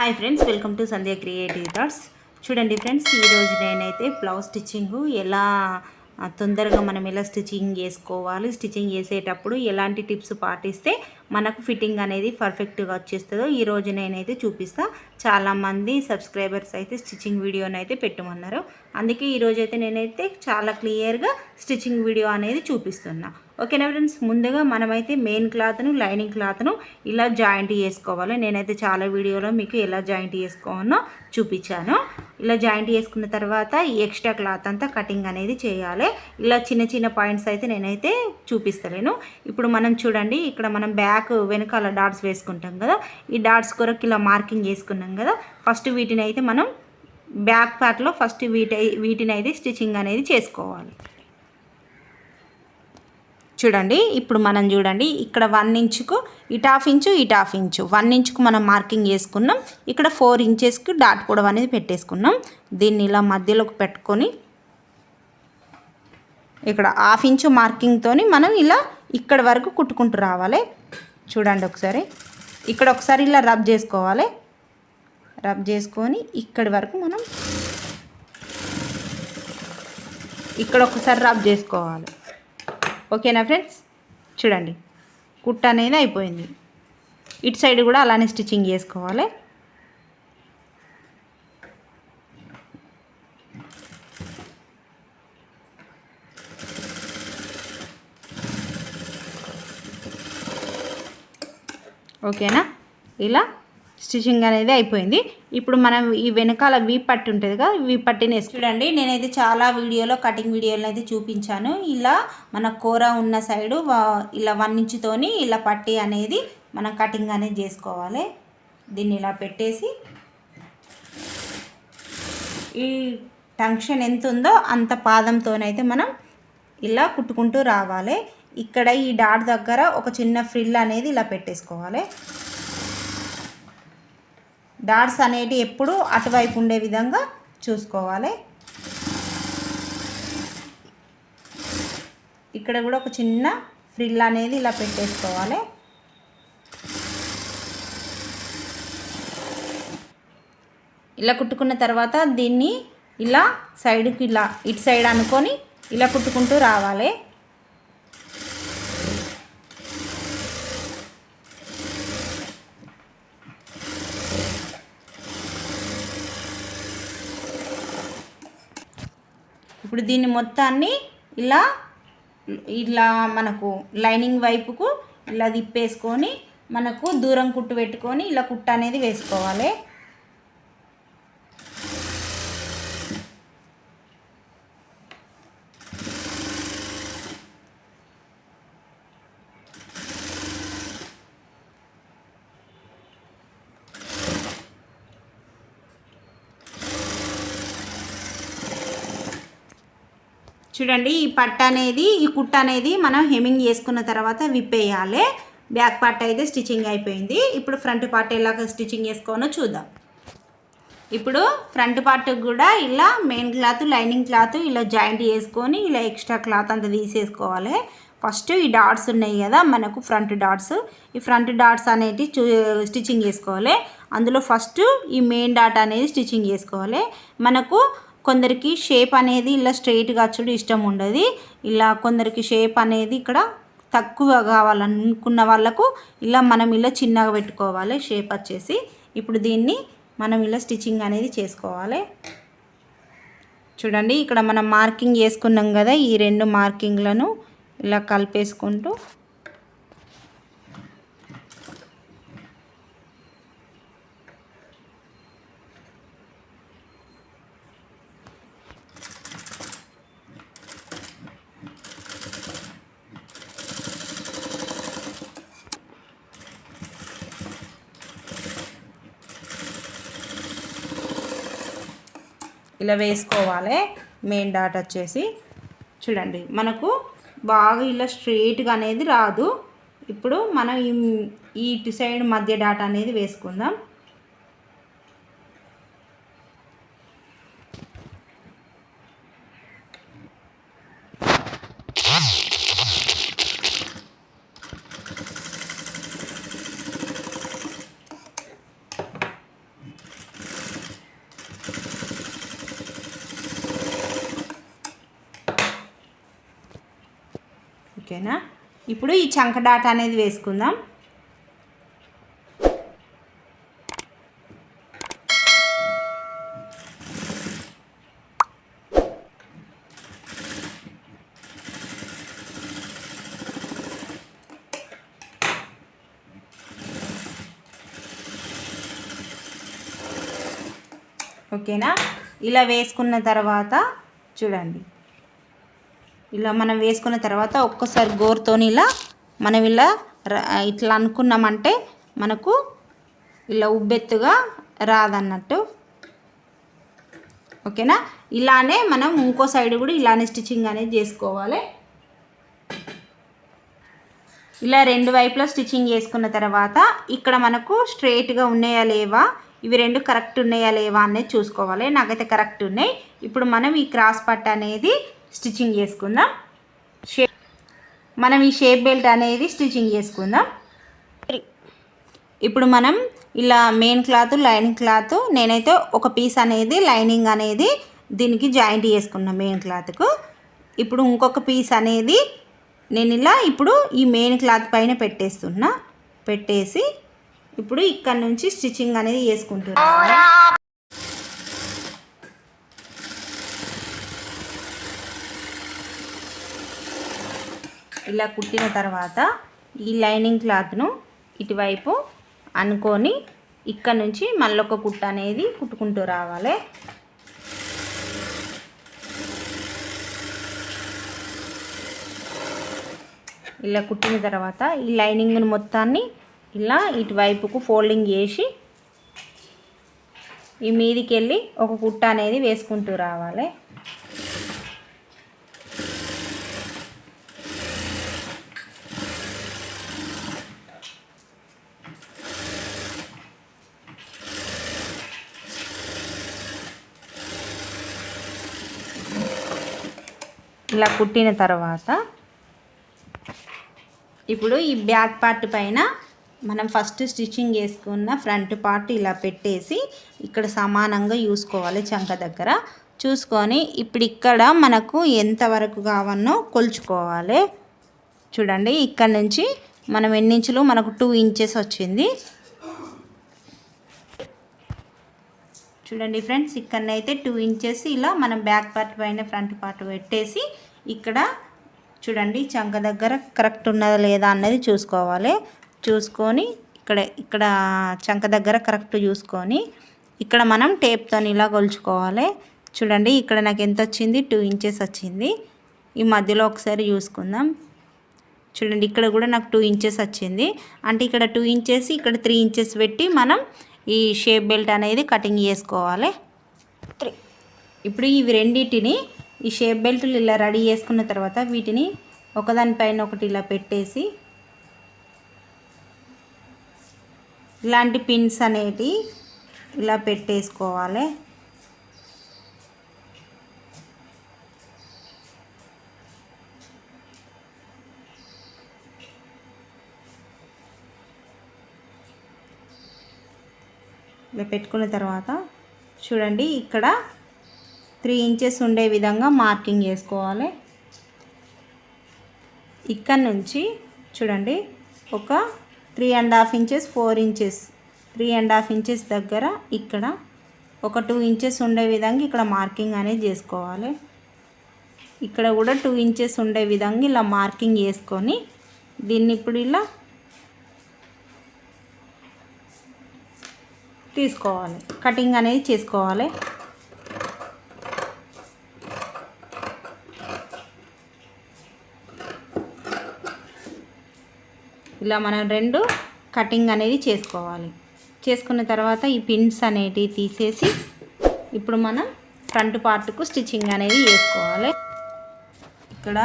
Hi friends welcome to Sandhya creative thoughts చూడండి friends ఈరోజు నేనైతే బ్లౌజ్ స్టిచ్చింగ్ ఎలా తొందరగా మనం ఎలా స్టిచ్చింగ్ చేసుకోవాలి స్టిచ్చింగ్ చేసేటప్పుడు ఎలాంటి టిప్స్ పాటిస్తే మనకు ఫిట్టింగ్ అనేది పర్ఫెక్ట్గా వచ్చేస్తుందో ఈరోజు నేనైతే చూపిస్తా. చాలామంది సబ్స్క్రైబర్స్ అయితే స్టిచ్చింగ్ వీడియోని అయితే పెట్టమన్నారు. అందుకే ఈరోజు అయితే నేనైతే చాలా క్లియర్గా స్టిచ్చింగ్ వీడియో అనేది చూపిస్తున్నా. ఓకేనా ఫ్రెండ్స్ ముందుగా మనమైతే మెయిన్ క్లాత్ను లైనింగ్ క్లాత్ను ఇలా జాయింట్ చేసుకోవాలి. నేనైతే చాలా వీడియోలో మీకు ఎలా జాయింట్ చేసుకోవాలో చూపించాను. ఇలా జాయింట్ చేసుకున్న తర్వాత ఈ ఎక్స్ట్రా క్లాత్ అంతా కటింగ్ అనేది చేయాలి. ఇలా చిన్న చిన్న పాయింట్స్ అయితే నేనైతే చూపిస్తలేను. ఇప్పుడు మనం చూడండి ఇక్కడ మనం బ్యాక్ వెనకాల డాట్స్ వేసుకుంటాం కదా. ఈ డాట్స్ కొరకు ఇలా మార్కింగ్ చేసుకున్నాం కదా. ఫస్ట్ వీటిని అయితే మనం బ్యాక్ పార్ట్లో ఫస్ట్ వీటి వీటిని అయితే స్టిచ్చింగ్ అనేది చేసుకోవాలి. చూడండి ఇప్పుడు మనం చూడండి ఇక్కడ వన్ ఇంచుకు ఇటు హాఫ్ ఇంచు ఇటు హాఫ్ ఇంచు. వన్ ఇంచుకు మనం మార్కింగ్ చేసుకున్నాం. ఇక్కడ ఫోర్ ఇంచెస్కి డాట్ పొడవు అనేది పెట్టేసుకున్నాం. దీన్ని ఇలా మధ్యలోకి పెట్టుకొని ఇక్కడ హాఫ్ ఇంచు మార్కింగ్తో మనం ఇలా ఇక్కడ వరకు కుట్టుకుంటూ రావాలి. చూడండి ఒకసారి. ఇక్కడ ఒకసారి ఇలా రబ్ చేసుకోవాలి. రబ్ చేసుకొని ఇక్కడి వరకు మనం ఇక్కడ ఒకసారి రబ్ చేసుకోవాలి. ఓకేనా ఫ్రెండ్స్? చూడండి. కుట్ట అనేది అయిపోయింది. ఇటు సైడ్ కూడా అలానే స్టిచ్చింగ్ చేసుకోవాలి. ఓకేనా? ఇలా స్టిచ్చింగ్ అనేది అయిపోయింది. ఇప్పుడు మనం ఈ వెనకాల వీ పట్టి ఉంటుంది కదా వీ పట్టిని చూడండి నేనైతే చాలా వీడియోలో కటింగ్ వీడియోలు అయితే చూపించాను. ఇలా మన కూర ఉన్న సైడు ఇలా వన్ ఇంచుతోని ఇలా పట్టి అనేది మనం కటింగ్ అనేది చేసుకోవాలి. దీన్ని ఇలా పెట్టేసి ఈ టంక్షన్ ఎంత ఉందో అంత పాదంతోనైతే మనం ఇలా కుట్టుకుంటూ రావాలి. ఇక్కడ ఈ డాట్ దగ్గర ఒక చిన్న ఫ్రిల్ అనేది ఇలా పెట్టేసుకోవాలి. డాట్స్ అనేటి ఎప్పుడు అటువైపు ఉండే విధంగా చూసుకోవాలి. ఇక్కడ కూడా ఒక చిన్న ఫ్రిల్ అనేది ఇలా పెట్టేసుకోవాలి. ఇలా కుట్టుకున్న తర్వాత దీన్ని ఇలా సైడ్కి ఇలా ఇటు సైడ్ అనుకొని ఇలా కుట్టుకుంటూ రావాలి. ఇప్పుడు దీన్ని మొత్తాన్ని ఇలా ఇలా మనకు లైనింగ్ వైపుకు ఇలా తిప్పేసుకొని మనకు దూరం కుట్టు పెట్టుకొని ఇలా కుట్ట అనేది వేసుకోవాలి. చూడండి ఈ పట్ట అనేది ఈ కుట్ట అనేది మనం హెమింగ్ చేసుకున్న తర్వాత విప్పేయాలి. బ్యాక్ పార్ట్ అయితే స్టిచ్చింగ్ అయిపోయింది. ఇప్పుడు ఫ్రంట్ పార్ట్ ఎలాగ స్టిచ్చింగ్ చేసుకోనో చూద్దాం. ఇప్పుడు ఫ్రంట్ పార్ట్ కూడా ఇలా మెయిన్ క్లాత్ లైనింగ్ క్లాత్ ఇలా జాయింట్ చేసుకొని ఇలా ఎక్స్ట్రా క్లాత్ అంతా తీసేసుకోవాలి. ఫస్ట్ ఈ డాట్స్ ఉన్నాయి కదా మనకు ఫ్రంట్ డాట్స్. ఈ ఫ్రంట్ డాట్స్ అనేటి చూ స్టిచ్చింగ్ చేసుకోవాలి. అందులో ఫస్ట్ ఈ మెయిన్ డాట్ అనేది స్టిచ్చింగ్ చేసుకోవాలి. మనకు కొందరికి షేప్ అనేది ఇలా స్ట్రైట్గా వచ్చుడు ఇష్టం ఉండదు. ఇలా కొందరికి షేప్ అనేది ఇక్కడ తక్కువ కావాలనుకున్న వాళ్ళకు ఇలా మనం ఇలా చిన్నగా పెట్టుకోవాలి షేప్ వచ్చేసి. ఇప్పుడు దీన్ని మనం ఇలా స్టిచ్చింగ్ అనేది చేసుకోవాలి. చూడండి ఇక్కడ మనం మార్కింగ్ చేసుకున్నాం కదా ఈ రెండు మార్కింగ్లను ఇలా కలిపేసుకుంటూ ఇలా వేసుకోవాలి. మెయిన్ డాట్ వచ్చేసి. చూడండి మనకు బాగా ఇలా స్ట్రైట్గా అనేది రాదు. ఇప్పుడు మనం ఈ ఈ ఇటు సైడ్ మధ్య డాట్ అనేది వేసుకుందాం. ఓకేనా? ఇప్పుడు ఈ చంక డాట్ అనేది వేసుకుందాం. ఓకేనా? ఇలా వేసుకున్న తర్వాత చూడండి. ఇలా మనం వేసుకున్న తర్వాత ఒక్కసారి గోరుతోని ఇలా మనం ఇలా ఇట్లా అనుకున్నామంటే మనకు ఇలా ఉబ్బెత్తుగా రాదన్నట్టు. ఓకేనా? ఇలానే మనం ఇంకో సైడ్ కూడా ఇలానే స్టిచ్చింగ్ అనేది చేసుకోవాలి. ఇలా రెండు వైపులా స్టిచ్చింగ్ చేసుకున్న తర్వాత ఇక్కడ మనకు స్ట్రైట్గా ఉన్నాయా లేవా? ఇవి రెండు కరెక్ట్ ఉన్నాయా లేవా అనేది చూసుకోవాలి. నాకైతే కరెక్ట్ ఉన్నాయి. ఇప్పుడు మనం ఈ క్రాస్ పట్ అనేది స్టిచ్చింగ్ చేసుకుందాం. షేప్ మనం ఈ షేప్ బెల్ట్ అనేది స్టిచ్చింగ్ చేసుకుందాం. ఇప్పుడు మనం ఇలా మెయిన్ క్లాత్ లైనింగ్ క్లాత్ నేనైతే ఒక పీస్ అనేది లైనింగ్ అనేది దీనికి జాయింట్ చేసుకున్నా మెయిన్ క్లాత్కు. ఇప్పుడు ఇంకొక పీస్ అనేది నేను ఇలా ఇప్పుడు ఈ మెయిన్ క్లాత్ పైన పెట్టేస్తున్నా. పెట్టేసి ఇప్పుడు ఇక్కడ నుంచి స్టిచ్చింగ్ అనేది వేసుకుంటున్నాను ఇలా కుట్టిన తర్వాత ఈ లైనింగ్ క్లాత్ను ఇటువైపు అనుకొని ఇక్కడ నుంచి మళ్ళీ ఒక కుట్ట అనేది కుట్టుకుంటూ రావాలి. ఇలా కుట్టిన తర్వాత ఈ లైనింగ్ను మొత్తాన్ని ఇలా ఇటువైపుకు ఫోల్డింగ్ చేసి ఈ మీదికి వెళ్ళి ఒక కుట్ట అనేది వేసుకుంటూ రావాలి. ఇలా కుట్టిన తర్వాత ఇప్పుడు ఈ బ్యాక్ పార్ట్ పైన మనం ఫస్ట్ స్టిచ్చింగ్ చేసుకున్న ఫ్రంట్ పార్ట్ ఇలా పెట్టేసి ఇక్కడ సమానంగా చూసుకోవాలి చంక దగ్గర. చూసుకొని ఇప్పుడు ఇక్కడ మనకు ఎంతవరకు కావన్నో కొలుచుకోవాలి. చూడండి ఇక్కడ నుంచి మనం ఎన్ని ఇంచులు? మనకు టూ ఇంచెస్ వచ్చింది. చూడండి ఫ్రెండ్స్ ఇక్కడనైతే టూ ఇంచెస్ ఇలా మనం బ్యాక్ పార్ట్ పైన ఫ్రంట్ పార్ట్ పెట్టేసి ఇక్కడ చూడండి చంక దగ్గర కరెక్ట్ ఉన్నదా లేదా అన్నది చూసుకోవాలి. చూసుకొని ఇక్కడ ఇక్కడ చంక దగ్గర కరెక్ట్ చూసుకొని ఇక్కడ మనం టేప్తో ఇలా కొలుచుకోవాలి. చూడండి ఇక్కడ నాకు ఎంత వచ్చింది? టూ ఇంచెస్ వచ్చింది. ఈ మధ్యలో ఒకసారి చూసుకుందాం. చూడండి ఇక్కడ కూడా నాకు టూ ఇంచెస్ వచ్చింది. అంటే ఇక్కడ టూ ఇంచెస్ ఇక్కడ త్రీ ఇంచెస్ పెట్టి మనం ఈ షేప్ బెల్ట్ అనేది కటింగ్ చేసుకోవాలి. త్రీ. ఇప్పుడు ఇవి రెండింటిని ఈ షేప్ బెల్ట్లు ఇలా రెడీ చేసుకున్న తర్వాత వీటిని ఒకదానిపైన ఒకటి ఇలా పెట్టేసి ఇలాంటి పిన్స్ అనేటి ఇలా పెట్టేసుకోవాలి. ఇలా పెట్టుకున్న తర్వాత చూడండి ఇక్కడ త్రీ ఇంచెస్ ఉండే విధంగా మార్కింగ్ చేసుకోవాలి. ఇక్కడ నుంచి చూడండి ఒక three and half inches four inches three and half inches దగ్గర ఇక్కడ ఒక టూ ఇంచెస్ ఉండే విధంగా ఇక్కడ మార్కింగ్ అనేది చేసుకోవాలి. ఇక్కడ కూడా టూ ఇంచెస్ ఉండే విధంగా ఇలా మార్కింగ్ చేసుకొని దీన్ని ఇప్పుడు ఇలా తీసుకోవాలి. కటింగ్ అనేది చేసుకోవాలి. ఇలా మనం రెండు కటింగ్ అనేది చేసుకోవాలి. చేసుకున్న తర్వాత ఈ పిన్స్ అనేటివి తీసేసి ఇప్పుడు మనం ఫ్రంట్ పార్ట్కు స్టిచ్చింగ్ అనేది చేసుకోవాలి. ఇక్కడ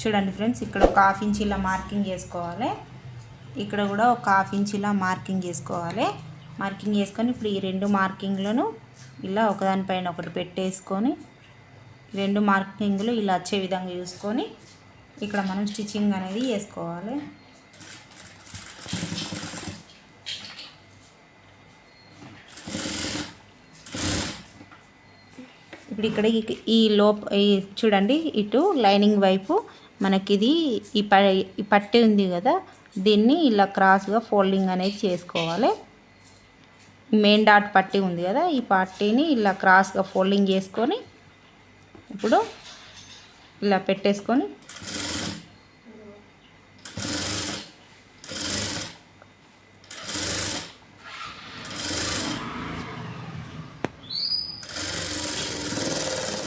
చూడండి ఫ్రెండ్స్ ఇక్కడ ఒక హాఫ్ ఇంచ్ ఇలా మార్కింగ్ చేసుకోవాలి. ఇక్కడ కూడా ఒక హాఫ్ ఇంచ్ ఇలా మార్కింగ్ చేసుకోవాలి. మార్కింగ్ చేసుకొని ఇప్పుడు ఈ రెండు మార్కింగ్లను ఇలా ఒకదానిపైన ఒకటి పెట్టేసుకొని రెండు మార్కింగ్లు ఇలా వచ్చే విధంగా చూసుకొని ఇక్కడ మనం స్టిచ్చింగ్ అనేది చేసుకోవాలి. ఇప్పుడు ఇక్కడ ఈ- లోప ఈ చూడండి ఇటు లైనింగ్ వైపు మనకి ఇది ఈ ప ఈ పట్టి ఉంది కదా దీన్ని ఇలా క్రాస్గా ఫోల్డింగ్ అనేది చేసుకోవాలి. మెయిన్ డాట్ పట్టి ఉంది కదా ఈ పట్టీని ఇలా క్రాస్గా ఫోల్డింగ్ చేసుకొని ఇప్పుడు ఇలా పెట్టేసుకొని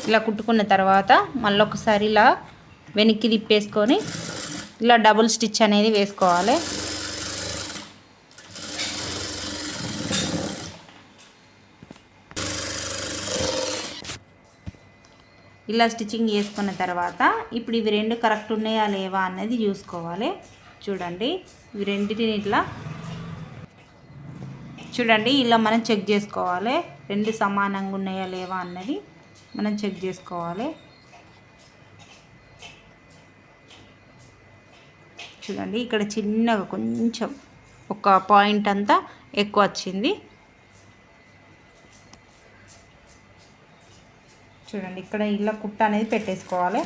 ఇలా కుట్టుకున్న తర్వాత మళ్ళీ ఒకసారి ఇలా వెనక్కి తిప్పేసుకొని ఇలా డబుల్ స్టిచ్ అనేది వేసుకోవాలి. ఇలా స్టిచ్చింగ్ చేసుకున్న తర్వాత ఇప్పుడు ఇవి రెండు కరెక్ట్ ఉన్నాయా లేవా అన్నది చూసుకోవాలి. చూడండి ఇవి రెండింటిని ఇట్లా చూడండి ఇలా మనం చెక్ చేసుకోవాలి. రెండు సమానంగా ఉన్నాయా లేవా అన్నది మనం చెక్ చేసుకోవాలి. చూడండి ఇక్కడ చిన్నగా కొంచెం ఒక పాయింట్ అంతా ఎక్కువ వచ్చింది. చూడండి ఇక్కడ ఇలా కుట్ట అనేది పెట్టేసుకోవాలి.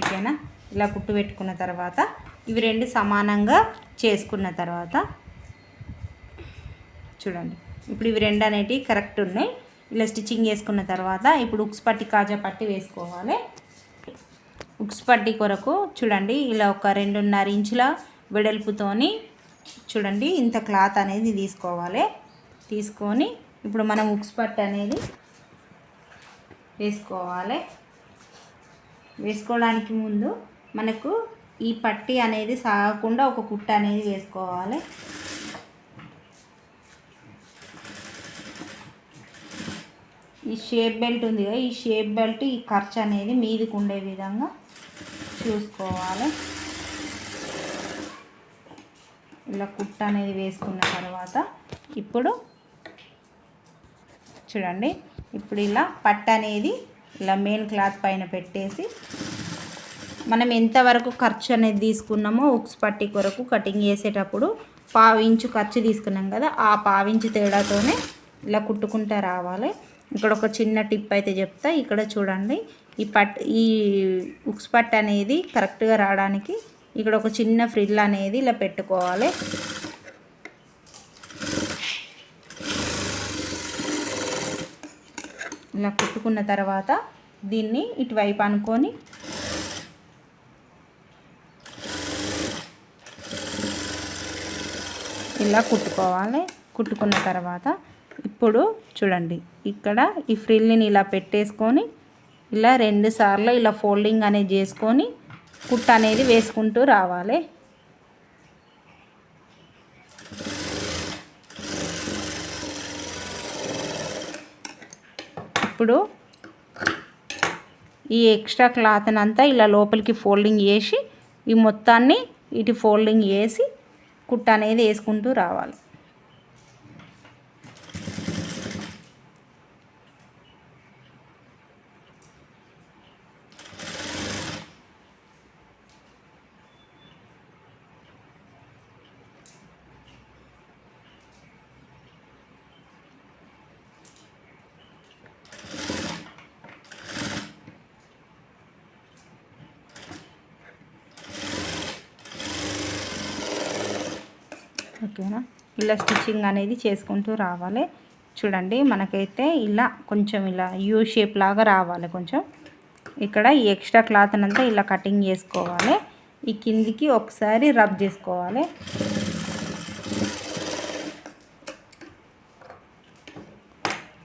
ఓకేనా? ఇలా కుట్టు పెట్టుకున్న తర్వాత ఇవి రెండు సమానంగా చేసుకున్న తర్వాత చూడండి. ఇప్పుడు ఇవి రెండు అనేటివి కరెక్ట్ ఉన్నాయి. ఇలా స్టిచ్చింగ్ చేసుకున్న తర్వాత ఇప్పుడు ఉక్స్ పట్టి కాజా పట్టి వేసుకోవాలి. ఉక్స్ పట్టి కొరకు చూడండి ఇలా ఒక రెండున్నర ఇంచుల వెడల్పుతోని చూడండి ఇంత క్లాత్ అనేది తీసుకోవాలి. తీసుకొని ఇప్పుడు మనం ఉక్స్ పట్టి అనేది వేసుకోవాలి. వేసుకోవడానికి ముందు మనకు ఈ పట్టి అనేది సాగకుండా ఒక కుట్ట అనేది వేసుకోవాలి. ఈ షేప్ బెల్ట్ ఉంది కదా ఈ షేప్ బెల్ట్ ఈ ఖర్చు అనేది మీదికి ఉండే విధంగా చూసుకోవాలి. ఇలా కుట్ట అనేది వేసుకున్న తర్వాత ఇప్పుడు చూడండి ఇప్పుడు ఇలా పట్ట అనేది ఇలా మెయిన్ క్లాత్ పైన పెట్టేసి మనం ఎంతవరకు ఖర్చు అనేది తీసుకున్నామో ఉక్స్ పట్టి కొరకు కటింగ్ చేసేటప్పుడు పావించు ఖర్చు తీసుకున్నాం కదా ఆ పావించు తేడాతోనే ఇలా కుట్టుకుంటూ రావాలి. ఇక్కడ ఒక చిన్న టిప్ అయితే చెప్తా. ఇక్కడ చూడండి. ఈ పట్ ఈ ఉక్స్ పట్టు అనేది కరెక్ట్గా రావడానికి ఇక్కడ ఒక చిన్న ఫ్రిల్ అనేది ఇలా పెట్టుకోవాలి. ఇలా కుట్టుకున్న తర్వాత దీన్ని ఇటువైపు అనుకొని ఇలా కుట్టుకోవాలి. కుట్టుకున్న తర్వాత ఇప్పుడు చూడండి ఇక్కడ ఈ ఫ్రిల్ని ఇలా పెట్టేసుకొని ఇలా రెండు సార్లు ఇలా ఫోల్డింగ్ అనేది చేసుకొని కుట్ట అనేది వేసుకుంటూ రావాలి. ఇప్పుడు ఈ ఎక్స్ట్రా క్లాత్ని అంతా ఇలా లోపలికి ఫోల్డింగ్ చేసి ఈ మొత్తాన్ని ఇటు ఫోల్డింగ్ చేసి కుట్ట అనేది వేసుకుంటూ రావాలి ఓకేనా ఇలా స్టిచ్చింగ్ అనేది చేసుకుంటూ రావాలి. చూడండి మనకైతే ఇలా కొంచెం ఇలా యూ షేప్ లాగా రావాలి కొంచెం. ఇక్కడ ఈ ఎక్స్ట్రా క్లాత్ అంతా ఇలా కటింగ్ చేసుకోవాలి. ఈ కిందికి ఒకసారి రబ్ చేసుకోవాలి.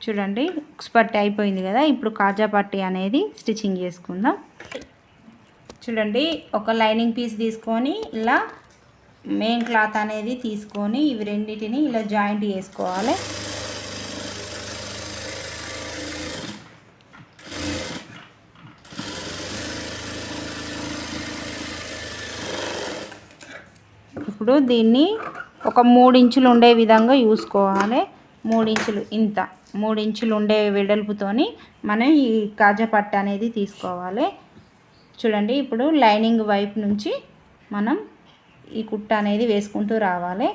చూడండి ఉక్స్ పట్టి అయిపోయింది కదా ఇప్పుడు కాజా పట్టి అనేది స్టిచ్చింగ్ చేసుకుందాం. చూడండి ఒక లైనింగ్ పీస్ తీసుకొని ఇలా మెయిన్ క్లాత్ అనేది తీసుకొని ఇవి రెండింటిని ఇలా జాయింట్ చేసుకోవాలి. ఇప్పుడు దీన్ని ఒక మూడు ఇంచులు ఉండే విధంగా చూసుకోవాలి మూడు ఇంచులు ఇంత మూడు ఇంచులు ఉండే వెడల్పుతోని మనం ఈ కాజపట్ట అనేది తీసుకోవాలి. చూడండి ఇప్పుడు లైనింగ్ వైపు నుంచి మనం ఈ కుట్ట అనేది వేసుకుంటూ రావాలి.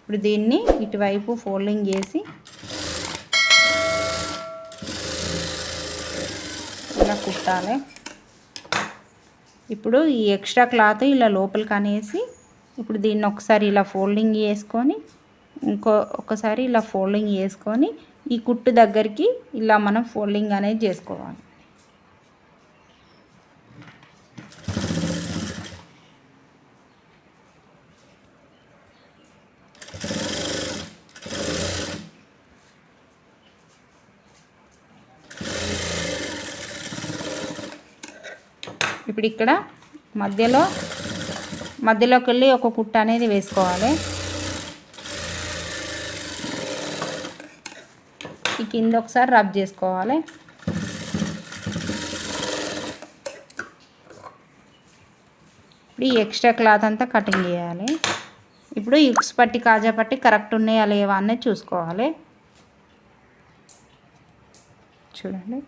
ఇప్పుడు దీన్ని ఇటువైపు ఫోల్డింగ్ చేసి ఇలా కుట్టాలి. ఇప్పుడు ఈ ఎక్స్ట్రా క్లాత్ ఇలా లోపలికి అనేసి ఇప్పుడు దీన్ని ఒకసారి ఇలా ఫోల్డింగ్ చేసుకొని ఇంకో ఒకసారి ఇలా ఫోల్డింగ్ చేసుకొని ఈ కుట్టు దగ్గరికి ఇలా మనం ఫోల్డింగ్ అనేది చేసుకోవాలి. ఇప్పుడు ఇక్కడ మధ్యలో మధ్యలోకి వెళ్ళి ఒక కుట్ట అనేది వేసుకోవాలి. ఈ కింద ఒకసారి రబ్ చేసుకోవాలి. ఇప్పుడు ఈ ఎక్స్ట్రా క్లాత్ అంతా కటింగ్ చేయాలి. ఇప్పుడు యుక్స్ పట్టి కాజా పట్టి కరెక్ట్ ఉన్నాయా లేవా అనేది చూసుకోవాలి. చూడండి.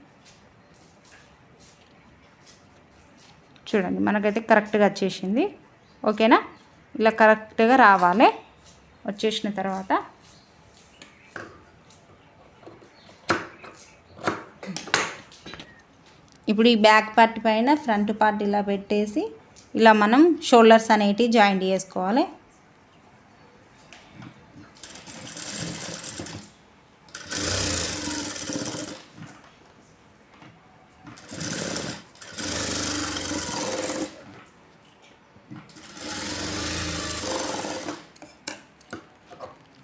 చూడండి మనకైతే కరెక్ట్గా వచ్చేసింది. ఓకేనా? ఇలా కరెక్ట్గా రావాలి. వచ్చేసిన తర్వాత. ఇప్పుడు ఈ బ్యాక్ పార్ట్ పైన ఫ్రంట్ పార్ట్ ఇలా పెట్టేసి ఇలా మనం షోల్డర్స్ అనేటివి జాయింట్ చేసుకోవాలి.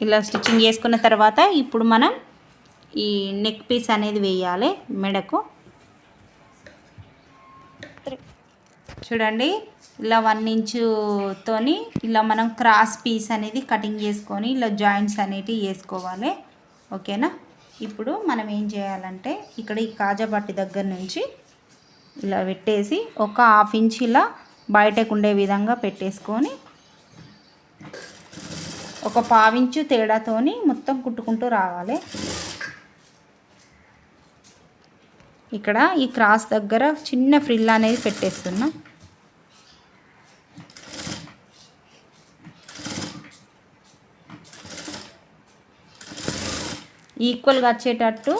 ఇలా స్టిచ్చింగ్ చేసుకున్న తర్వాత ఇప్పుడు మనం ఈ నెక్ పీస్ అనేది వేయాలి మెడకు. చూడండి ఇలా వన్ ఇంచుతోని ఇలా మనం క్రాస్ పీస్ అనేది కటింగ్ చేసుకొని ఇలా జాయింట్స్ అనేటివి వేసుకోవాలి. ఓకేనా? ఇప్పుడు మనం ఏం చేయాలంటే ఇక్కడ ఈ కాజా దగ్గర నుంచి ఇలా పెట్టేసి ఒక హాఫ్ ఇంచ్ ఇలా బయటకు ఉండే విధంగా పెట్టేసుకొని ఒక పావించు తేడాతోని మొత్తం కుట్టుకుంటూ రావాలి. ఇక్కడ ఈ క్రాస్ దగ్గర చిన్న ఫ్రిల్ అనేది పెట్టేస్తున్నా. ఈక్వల్గా వచ్చేటట్టు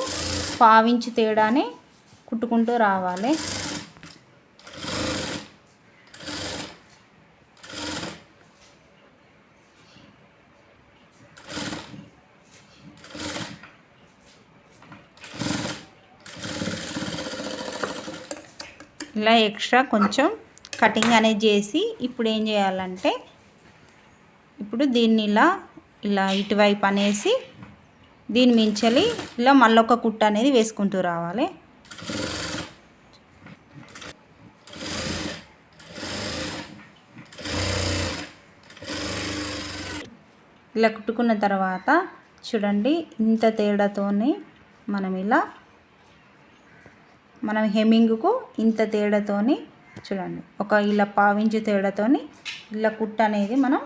పావించు తేడానే కుట్టుకుంటూ రావాలి. ఇలా ఎక్స్ట్రా కొంచెం కటింగ్ అనేది చేసి ఇప్పుడు ఏం చేయాలంటే ఇప్పుడు దీన్ని ఇలా ఇలా ఇటువైపు అనేసి దీని మించలి ఇలా మళ్ళొక కుట్ట అనేది వేసుకుంటూ రావాలి. ఇలా కుట్టుకున్న తర్వాత చూడండి ఇంత తేడాతోనే మనం ఇలా మనం హెమ్మింగ్కు ఇంత తేడాతోని చూడండి. ఒక ఇలా పావించు తేడాతోని ఇలా కుట్ట అనేది మనం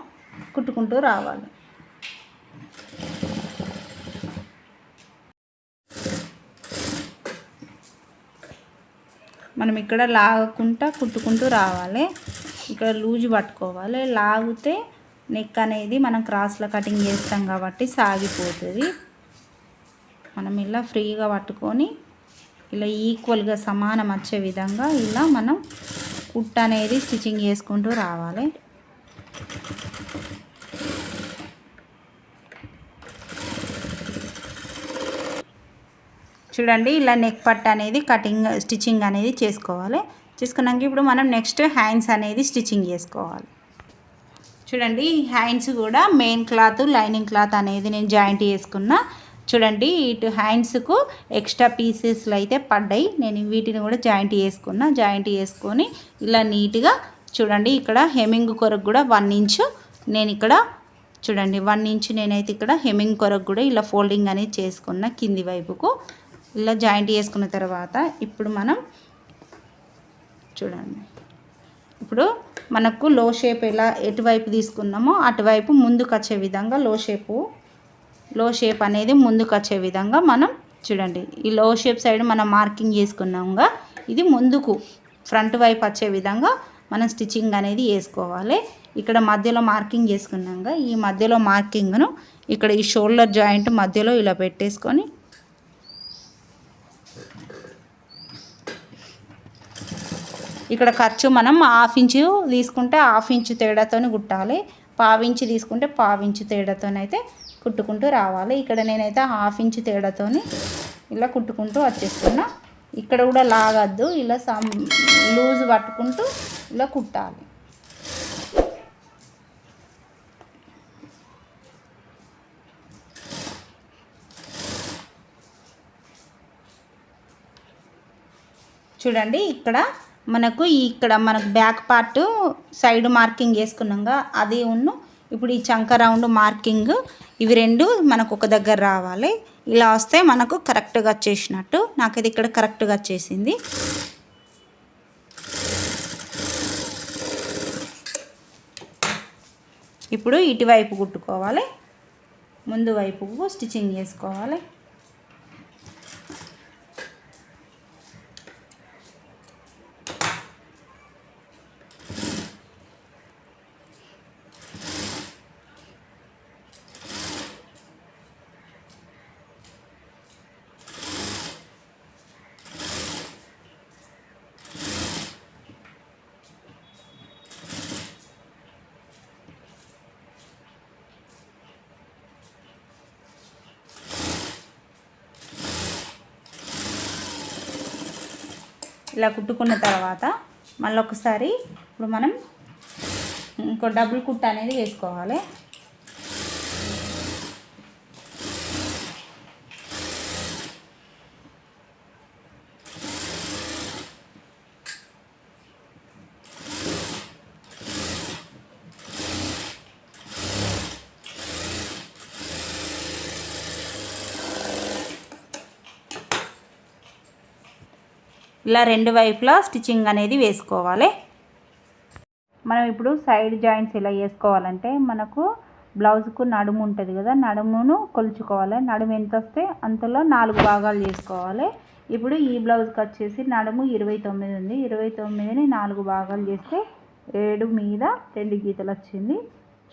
కుట్టుకుంటూ రావాలి. మనం ఇక్కడ లాగకుండా కుట్టుకుంటూ రావాలి. ఇక్కడ లూజ్ పట్టుకోవాలి. లాగితే నెక్ అనేది మనం క్రాస్లో కటింగ్ చేస్తాం కాబట్టి సాగిపోతుంది. మనం ఇలా ఫ్రీగా పట్టుకొని ఇలా ఈక్వల్గా సమానం వచ్చే విధంగా ఇలా మనం కుట్ అనేది స్టిచ్చింగ్ చేసుకుంటూ రావాలి. చూడండి ఇలా నెక్ పట్ అనేది కటింగ్ స్టిచ్చింగ్ అనేది చేసుకోవాలి. చేసుకున్నాక ఇప్పుడు మనం నెక్స్ట్ హ్యాండ్స్ అనేది స్టిచ్చింగ్ చేసుకోవాలి. చూడండి హ్యాండ్స్ కూడా మెయిన్ క్లాత్ లైనింగ్ క్లాత్ అనేది నేను జాయింట్ చేసుకున్నా. చూడండి ఇటు హ్యాండ్స్కు ఎక్స్ట్రా పీసెస్లు అయితే పడ్డాయి. నేను వీటిని కూడా జాయింట్ చేసుకున్నా. జాయింట్ చేసుకొని ఇలా నీట్గా చూడండి ఇక్కడ హెమింగ్ కొరకు కూడా వన్ ఇంచు నేను ఇక్కడ చూడండి వన్ ఇంచ్ నేనైతే ఇక్కడ హెమింగ్ కొరకు కూడా ఇలా ఫోల్డింగ్ అనేది చేసుకున్న కింది వైపుకు. ఇలా జాయింట్ చేసుకున్న తర్వాత ఇప్పుడు మనం చూడండి. ఇప్పుడు మనకు లో షేప్ ఎలా ఎటువైపు తీసుకున్నామో అటువైపు ముందుకు వచ్చే విధంగా లో షేపు లో షేప్ అనేది ముందుకు వచ్చే విధంగా మనం చూడండి. ఈ లో షేప్ సైడ్ మనం మార్కింగ్ చేసుకున్నాముగా ఇది ముందుకు ఫ్రంట్ వైపు వచ్చే విధంగా మనం స్టిచ్చింగ్ అనేది వేసుకోవాలి. ఇక్కడ మధ్యలో మార్కింగ్ చేసుకున్నాక ఈ మధ్యలో మార్కింగ్ను ఇక్కడ ఈ షోల్డర్ జాయింట్ మధ్యలో ఇలా పెట్టేసుకొని ఇక్కడ ఖర్చు మనం హాఫ్ ఇంచు తీసుకుంటే హాఫ్ ఇంచు తేడాతోని కుట్టాలి. పావించి తీసుకుంటే పావించి తేడాతోనైతే కుట్టుకుంటూ రావాలి. ఇక్కడ నేనైతే హాఫ్ ఇంచు తేడాతోని ఇలా కుట్టుకుంటూ వచ్చేస్తున్నా. ఇక్కడ కూడా లాగద్దు ఇలా సమ్ లూజ్ పట్టుకుంటూ ఇలా కుట్టాలి. చూడండి ఇక్కడ మనకు ఇక్కడ మనకు బ్యాక్ పార్ట్ సైడ్ మార్కింగ్ వేసుకున్నాక అది ఉన్ను ఇప్పుడు ఈ చంక రౌండ్ మార్కింగ్ ఇవి రెండు మనకు ఒక దగ్గర రావాలి. ఇలా వస్తే మనకు కరెక్ట్గా వచ్చేసినట్టు. నాకు ఇది ఇక్కడ కరెక్ట్గా వచ్చేసింది. ఇప్పుడు ఇటువైపు కుట్టుకోవాలి. ముందు వైపుకు స్టిచ్చింగ్ చేసుకోవాలి. ఇలా కుట్టుకున్న తర్వాత మళ్ళీ ఒకసారి ఇప్పుడు మనం ఇంకో డబుల్ కుట్ అనేది వేసుకోవాలి. ఇలా రెండు వైపులా స్టిచ్చింగ్ అనేది వేసుకోవాలి. మనం ఇప్పుడు సైడ్ జాయింట్స్ ఇలా వేసుకోవాలంటే మనకు బ్లౌజ్కు నడుము ఉంటుంది కదా నడుమును కొలుచుకోవాలి. నడుము ఎంత వస్తే అంతలో నాలుగు భాగాలు చేసుకోవాలి. ఇప్పుడు ఈ బ్లౌజ్కి వచ్చేసి నడుము ఇరవై తొమ్మిది ఉంది. ఇరవై తొమ్మిదిని నాలుగు భాగాలు చేస్తే ఏడు మీద రెండు గీతలు వచ్చింది.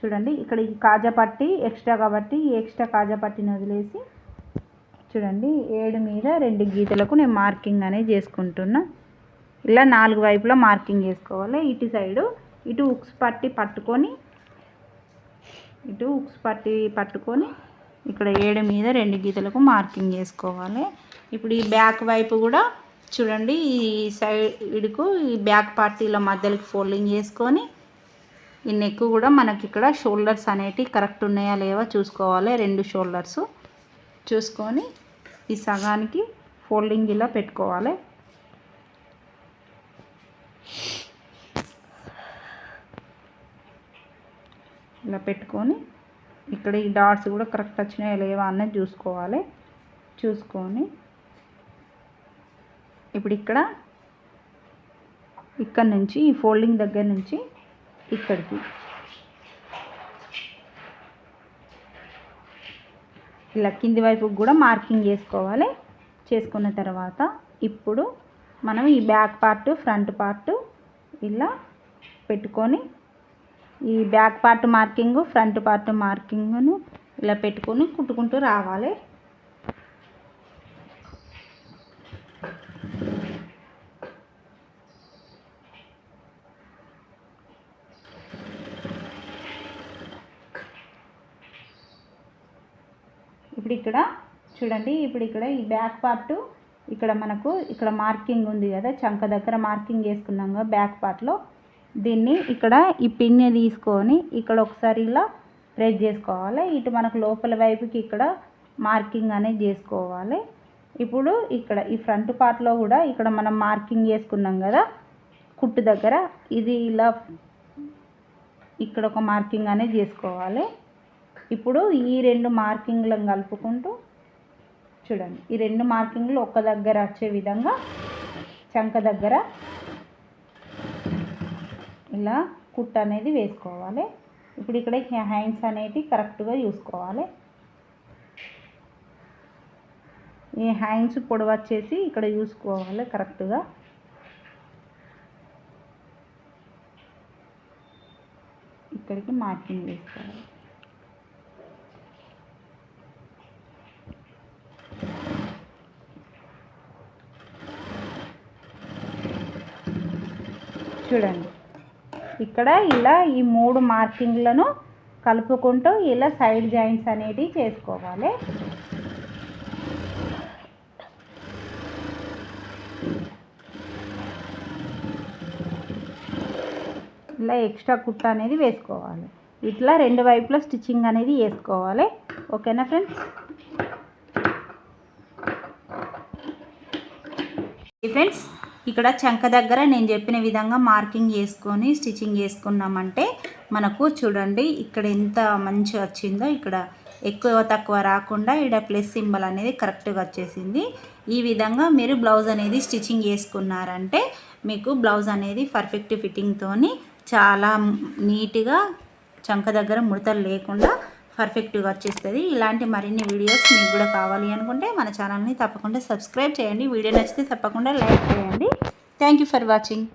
చూడండి ఇక్కడ ఈ కాజా పట్టి ఎక్స్ట్రా కాబట్టి ఈ ఎక్స్ట్రా కాజా పట్టిని వదిలేసి చూడండి ఏడు మీద రెండు గీతలకు నేను మార్కింగ్ అనేది చేసుకుంటున్నా. ఇలా నాలుగు వైపులా మార్కింగ్ చేసుకోవాలి. ఇటు సైడు ఇటు ఉక్స్ పట్టి పట్టుకొని ఇటు ఉక్స్ పట్టి పట్టుకొని ఇక్కడ ఏడు మీద రెండు గీతలకు మార్కింగ్ చేసుకోవాలి. ఇప్పుడు ఈ బ్యాక్ వైపు కూడా చూడండి ఈ సైడ్కు ఈ బ్యాక్ పార్టీల మధ్యలోకి ఫోల్డింగ్ చేసుకొని ఈ నెక్ కూడా మనకి ఇక్కడ షోల్డర్స్ అనేటివి కరెక్ట్ ఉన్నాయా లేవా చూసుకోవాలి. రెండు షోల్డర్స్ చూసుకొని ఈ సగానికి ఫోల్డింగ్ ఇలా పెట్టుకోవాలి. ఇలా పెట్టుకొని ఇక్కడ ఈ డాట్స్ కూడా కరెక్ట్ వచ్చినాయా లేవా అన్నది చూసుకోవాలి. చూసుకొని ఇప్పుడు ఇక్కడ ఇక్కడ నుంచి ఈ ఫోల్డింగ్ దగ్గర నుంచి ఇక్కడికి ఇలా కింది వైపుకి కూడా మార్కింగ్ చేసుకోవాలి. చేసుకున్న తర్వాత ఇప్పుడు మనం ఈ బ్యాక్ పార్ట్ ఫ్రంట్ పార్ట్ ఇలా పెట్టుకొని ఈ back part marking front part మార్కింగ్ను ఇలా పెట్టుకొని కుట్టుకుంటూ రావాలి. ఇప్పుడు ఇక్కడ చూడండి ఇప్పుడు ఇక్కడ ఈ బ్యాక్ పార్ట్ ఇక్కడ మనకు ఇక్కడ మార్కింగ్ ఉంది కదా చంక దగ్గర మార్కింగ్ వేసుకున్నాం కదా బ్యాక్ పార్ట్లో దీన్ని ఇక్కడ ఈ పిన్ని తీసుకొని ఇక్కడ ఒకసారి ఇలా ప్రెస్ చేసుకోవాలి. ఇటు మనకు లోపల వైపుకి ఇక్కడ మార్కింగ్ అనేది చేసుకోవాలి. ఇప్పుడు ఇక్కడ ఈ ఫ్రంట్ పార్ట్లో కూడా ఇక్కడ మనం మార్కింగ్ చేసుకున్నాం కదా కుట్టు దగ్గర. ఇది ఇలా ఇక్కడ ఒక మార్కింగ్ అనేది చేసుకోవాలి. ఇప్పుడు ఈ రెండు మార్కింగ్లను కలుపుకుంటూ చూడండి. ఈ రెండు మార్కింగ్లు ఒక దగ్గర వచ్చే విధంగా చంక దగ్గర ఇలా కుట్ అనేది వేసుకోవాలి. ఇప్పుడు ఇక్కడ హ్యాండ్స్ అనేవి కరెక్ట్గా చూసుకోవాలి. ఈ హ్యాండ్స్ పొడవు వచ్చేసి ఇక్కడ చూసుకోవాలి కరెక్ట్గా. ఇక్కడికి మార్కింగ్ వేసుకోవాలి. చూడండి. ఇక్కడ ఇలా ఈ మూడు మార్కింగ్లను కలుపుకుంటూ ఇలా సైడ్ జాయింట్స్ అనేటివి చేసుకోవాలి. ఇలా ఎక్స్ట్రా కుట్ట అనేది వేసుకోవాలి. ఇట్లా రెండు వైపులా స్టిచ్చింగ్ అనేది వేసుకోవాలి. ఓకేనా ఫ్రెండ్స్? ఫ్రెండ్స్ ఇక్కడ చంక దగ్గర నేను చెప్పిన విధంగా మార్కింగ్ వేసుకొని స్టిచ్చింగ్ చేసుకున్నామంటే మనకు చూడండి ఇక్కడ ఎంత మంచి వచ్చిందో. ఇక్కడ ఎక్కువ తక్కువ రాకుండా ఇక్కడ ప్లస్ సింబల్ అనేది కరెక్ట్గా వచ్చేసింది. ఈ విధంగా మీరు బ్లౌజ్ అనేది స్టిచ్చింగ్ చేసుకున్నారంటే మీకు బ్లౌజ్ అనేది పర్ఫెక్ట్ ఫిట్టింగ్తో చాలా నీట్గా చంక దగ్గర ముడతలు లేకుండా పర్ఫెక్ట్గా వచ్చేస్తుంది. ఇలాంటి మరిన్ని వీడియోస్ మీకు కూడా కావాలి అనుకుంటే మన ఛానల్ని తప్పకుండా సబ్స్క్రైబ్ చేయండి. వీడియో నచ్చితే తప్పకుండా లైక్ చేయండి. Thank you for watching.